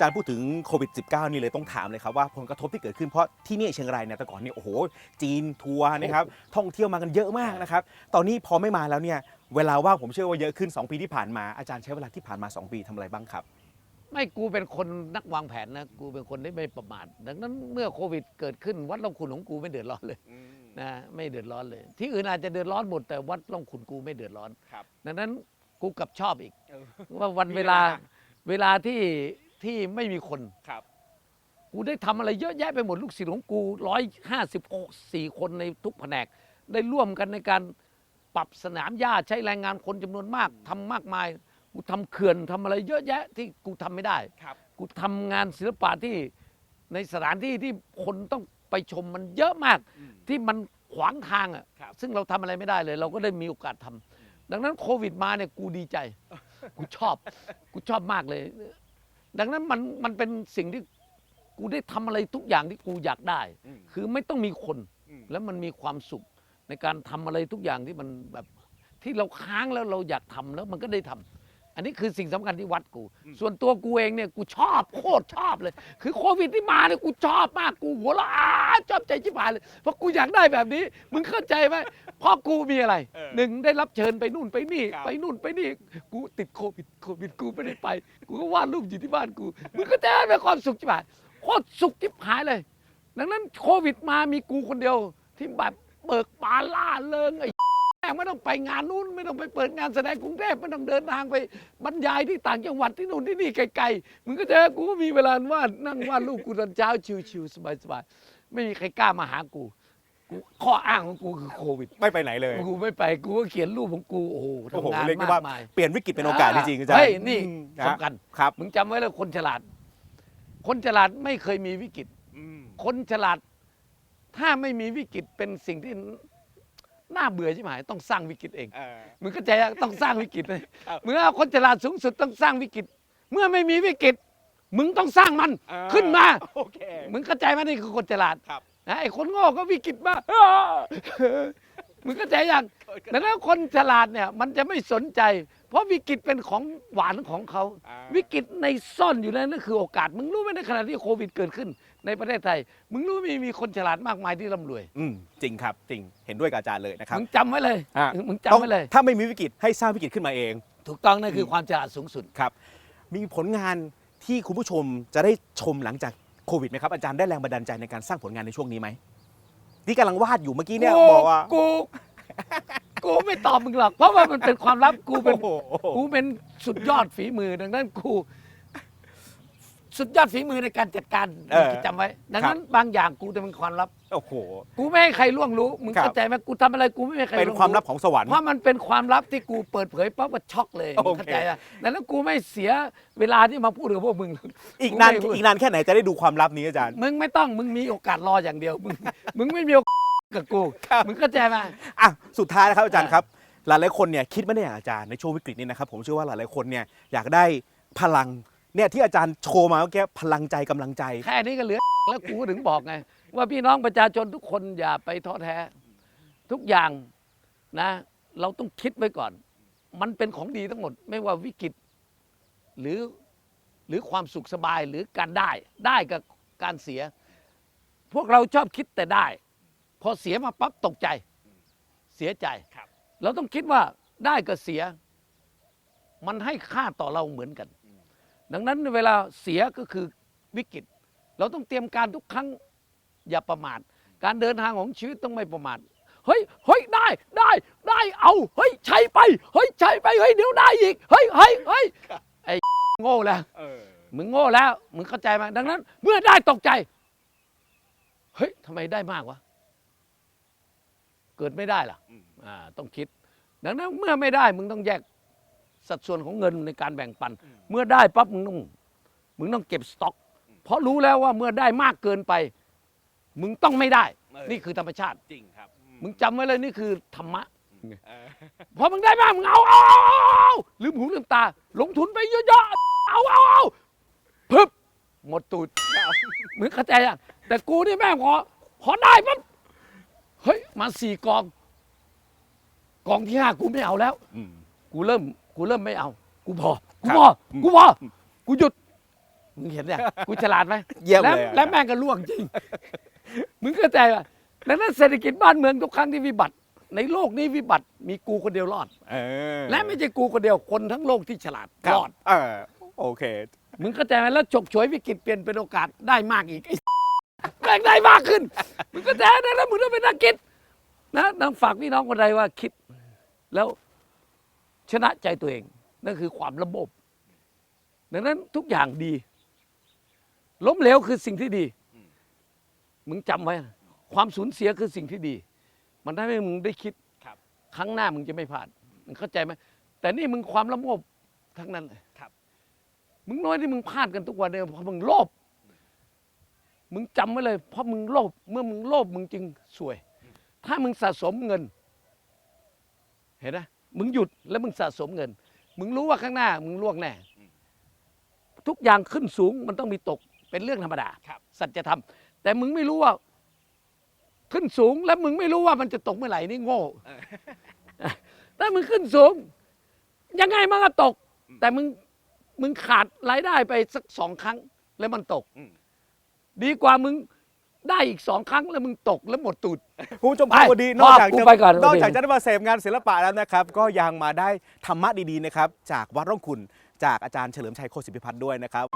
อาจารย์พูดถึงโควิด -19 นี่เลยต้องถามเลยครับว่าผลกระทบที่เกิดขึ้นเพราะที่นี่เชียงรายเนี่ยแต่ก่อนเนี่ยโอ้โหจีนทัวร์นะครับท่องเที่ยวมากันเยอะมากนะครับตอนนี้พอไม่มาแล้วเนี่ยเวลาว่างผมเชื่อว่าเยอะขึ้น 2 ปีที่ผ่านมาอาจารย์ใช้เวลาที่ผ่านมา 2 ปีทำอะไรบ้างครับ ไม่กูเป็นคนนักวางแผนนะกูเป็นคนที่ไม่ประมาทดังนั้นเมื่อโควิดเกิดขึ้นวัดล่องขุนของกูไม่เดือดร้อนเลยนะไม่เดือดร้อนเลย ที่อื่นอาจจะเดือดร้อนหมดแต่วัดล่องขุนกูไม่เดือดร้อนครับดังนั้นกูกลับชอบอีกเออว่าวันมีเวเวลาลาเวลาที่ ที่ไม่มีคน ครับ กูได้ทำอะไรเยอะแยะไปหมดลูกศิษย์ของกูร้อยห้าสิบสี่คนในทุกแผนก ได้ร่วมกันในการปรับสนามหญ้าใช้แรงงานคนจำนวนมากทำมากมาย กูทำเขื่อนทำอะไรเยอะแยะที่กูทำไม่ได้ ครับ กูทำงานศิลปะที่ในสถานที่ที่คนต้องไปชมมันเยอะมากที่มันขวางทางอะ ครับ ซึ่งเราทำอะไรไม่ได้เลย เราก็ได้มีโอกาสทำดังนั้นโควิดมาเนี่ยกูดีใจ กูชอบ กูชอบมากเลย ดังนั้นมันมันเป็นสิ่งที่กูได้ทำอะไรทุกอย่างที่กูอยากได้ อืมคือไม่ต้องมีคนอืมแล้วมันมีความสุขในการทำอะไรทุกอย่างที่มันแบบที่เราค้างแล้วเราอยากทำแล้วมันก็ได้ทำอั นนี้คือสิ่งสำคัญที่วัดกู ส่วนตัวกูเองเนี่ยกูชอบโคตรชอบเลย คือโควิดที่มาเนี่ยกูชอบมากกูหัวเราะชอบใจชิบหายเลยเพราะกูอยากได้แบบนี้ มึงเข้าใจไหมเพราะกูมีอะไรเออหนึ่งได้รับเชิญไปนู่นไปนี่ครับไปนู่นไปนี่กูติดโควิดโควิดกูไม่ได้ไป กูก็วาดรูปอยู่ที่บ้านกูมึงก็จะได้เป็นความสุขชิบหายโคตรสุขชิบหายเลย ดังนั้นโควิดมามีกูคนเดียวที่แบบเบิกบานล่าเริงไอ้ แม่งไม่ต้องไปงานนู้น ไม่ต้องไปเปิดงานแสดงกรุงเทพไม่ต้องเดินทางไปบรรยายที่ต่างจังหวัดที่นู่นที่นี่ไกลๆมึงก็เจอกูก็มีเวลาวาดนั่งวาดรูปกูตอนเช้าชิวๆสบายๆไม่มีใครกล้ามาหากูกูข้ออ้างของกูคือโควิด ไม่ไปไหนเลยกูไม่ไปกูก็เขียนรูปของกูโอ้โหโอ้โหทำงานเรียกได้มาว่ากมายเปลี่ยนวิกฤตเป็นโอกาสจริงๆอาจารย์เฮ้ยนี่อืมนะสำคัญ ครับมึงจำไว้เลยคนฉลาด คนฉลาดไม่เคยมีวิกฤตอืมคนฉลาดถ้าไม่มีวิกฤตเป็นสิ่งที่ น่าเบื่อใช่ไหมต้องสร้างวิกฤตเองเออ มึงก็ใจต้องสร้างวิกฤตเลยครับเมื่อคนฉลาดสูงสุดต้องสร้างวิกฤต เมื่อไม่มีวิกฤต มึงต้องสร้างมันอ่าขึ้นมา โอเค มึงเข้าใจไหมนี่คือคนฉลาดครับนะไอ้คนโง่ก็วิกฤตมาอ้ามึงเข้าใจยังดังนั้นคนฉลาดเนี่ยมันจะไม่สนใจ เพราะวิกฤตเป็นของหวานของเขา อ่า วิกฤตในซ่อนอยู่แล้วนั่นคือโอกาส มึงรู้ไหมในขณะที่โควิดเกิดขึ้น ในประเทศไทย มึงรู้มีมีคนฉลาดมากมายที่ร่ำรวย อืมจริงครับจริงเห็นด้วยกับอาจารย์เลยนะครับมึงจำไว้เลยอะมึงต้อจำงไว้เลยถ้าไม่มีวิกฤตให้สร้างวิกฤตขึ้นมาเอง ถูกต้องนั่นคือความฉลาดสูงสุด ครับมีผลงานที่คุณผู้ชมจะได้ชมหลังจากโควิดไหมครับ อาจารย์ได้แรงบันดาลใจในการสร้างผลงานในช่วงนี้ไหมที่กำลังวาดอยู่เมื่อกี้เนี่ยบอกว่ากู กูไม่ตอบมึงหรอก เพราะว่ามันเป็นความลับกูเป็นโอ้โห กูเป็นสุดยอดฝีมือดังนั้นกู สุดยอดฝีมือในการจัดการเออจำไว้ ดังนั้นบางอย่างกูจะเป็นความลับ โอ้โห กูไม่ให้ใครล่วงรู้ มึงครับ เข้าใจไหมกูทำอะไรกูไม่ให้ใครเป็นวงความลับของสวรรค์ เพราะมันเป็นความลับที่กูเปิดเผยปั๊บก็ช็อกเลยโอเคมึงเข้าใจอะดังนั้นกูไม่เสียเวลาที่มาพูดกับพวกมึงอีกนานไม่พูด อีกนานแค่ไหนจะได้ดูความลับนี้อาจารย์ มึงไม่ต้องมึงมีโอกาสรออย่างเดียว มึง มึงไม่มีโอกาสกับกูมึงเข้าใจไหม อะสุดท้ายนะครับอาจารย์อะครับหลายๆคนเนี่ยคิดไม่ได้อย่างอาจารย์ในช่วงวิกฤตนี้นะครับผมเชื่อว่าหลายๆคนเนี่ยอยากได้พลัง เนี่ยที่อาจารย์โชว์มาเมื่อกี้พลังใจกำลังใจ แค่นี้ก็เหลือ แล้วกูถึงบอกไง ว่าพี่น้องประชาชนทุกคนอย่าไปท้อแท้ ทุกอย่างนะ เราต้องคิดไว้ก่อน มันเป็นของดีทั้งหมด ไม่ว่าวิกฤตหรือหรือความสุขสบายหรือการได้ได้กับการเสีย พวกเราชอบคิดแต่ได้ พอเสียมาปั๊บตกใจ เสียใจครับเราต้องคิดว่าได้กับเสีย มันให้ค่าต่อเราเหมือนกัน ดังนั้นเวลาเสียก็คือวิกฤต เราต้องเตรียมการทุกครั้งอย่าประมาทการเดินทางของชีวิตต้องไม่ประมาทเฮ้ยเฮ้ยได้ได้ได้เอาเฮ้ยใช้ไปเฮ้ยใช้ไปเฮ้ยเดี๋ยวได้อีกเฮ้ยเฮ้ยเฮ้ยไอ้โง่แล้วเออมึงโง่แล้วมึงเข้าใจไหมดังนั้น เมื่อได้ตกใจเฮ้ยทำไมได้มากวะเกิดไม่ได้ล่ะอืมอ่าต้องคิด ดังนั้นเมื่อไม่ได้มึงต้องแยก สัดส่วนของเงินในการแบ่งปัน เมื่อได้ปั๊บมึงต้องมึงต้องเก็บสต็อก เพราะรู้แล้วว่าเมื่อได้มากเกินไป มึงต้องไม่ได้ เออ นี่คือธรรมชาติ จริงครับมึงจำไว้เลยนี่คือธรรมะ เออพอมึงได้มากมึงเอาเอาเอาเอาเอาลืมหูลืมตา ลงทุนไปเยอะๆเอาเอาเอาพึบหมดตูดมึงเข้าใจอะแต่กูนี่แม่งพอพอได้ปั๊บเฮ้ยมาสี่กอง กองที่ห้ากูไม่เอาแล้ว อืมกูเริ่ม กูเริ่มไม่เอา กูพอ กูครับพออืมกูพอ กูหยุด มึงเห็นเนี่ย กูฉลาดไหมเยี่ยมแล้วเลยอะแล้วแม่งก็ล่วงจริง มึงเข้าใจป่ะดังนั้นเศรษฐกิจบ้านเมืองทุกครั้งที่วิบัติ ในโลกนี้วิบัติมีกูคนเดียวรอดเออและไม่ใช่กูคนเดียวคนทั้งโลกที่ฉลาดคบรอดเออโอเค มึงเข้าใจไหมแล้วฉกฉวยวิกฤตเปลี่ยนเป็นโอกาสได้มากอีกไอ้แม่งได้มากขึ้น มึงก็แท้นะแล้วมึงต้องเป็นนักคิดนะนังฝากพี่น้องคนใดว่าคิดแล้ว ชนะใจตัวเอง นั่นคือความระบบ ดังนั้นทุกอย่างดี ล้มเหลวคือสิ่งที่ดี มึงจำไว้นะความสูญเสียคือสิ่งที่ดี มันทำให้มึงได้คิดครับ ครั้งหน้ามึงจะไม่พลาดมึงเข้าใจไหมแต่นี่มึงความละโมบทั้งนั้นเลยครับ มึงน้อยที่มึงพลาดกันทุกวันเนี่ยเพราะมึงโลภมึงจำไว้เลย เพราะมึงโลภเมื่อมึงโลภมึงจึงสวย ถ้ามึงสะสมเงิน เห็นไหม มึงหยุดแล้วมึงสะสมเงิน มึงรู้ว่าข้างหน้า มึงล่วงแน่ ทุกอย่างขึ้นสูงมันต้องมีตกเป็นเรื่องธรรมดาครับสัจธรรม แต่มึงไม่รู้ว่า ขึ้นสูงแล้วมึงไม่รู้ว่ามันจะตกเมื่อไหร่นี่โง่ถ้ามึงขึ้นสูง ยังไงมันก็ตก แต่มึงมึงขาดรายได้ไปสักสองครั้ง แล้วมันตกอืมดีกว่ามึง ได้อีกสองครั้งแล้วมึงตกแล้วหมดตูด คุณผู้ชมครับไปวันนี้นอกจากกูจะไปก่อนนอกวันนี้จากจะได้มาเสพงานศิลปะแล้วนะครับ ก็ยังมาได้ธรรมะดีๆนะครับ จากวัดร่องคุณ จากอาจารย์เฉลิมชัยโคศิพิพัฒน์ด้วยนะครับ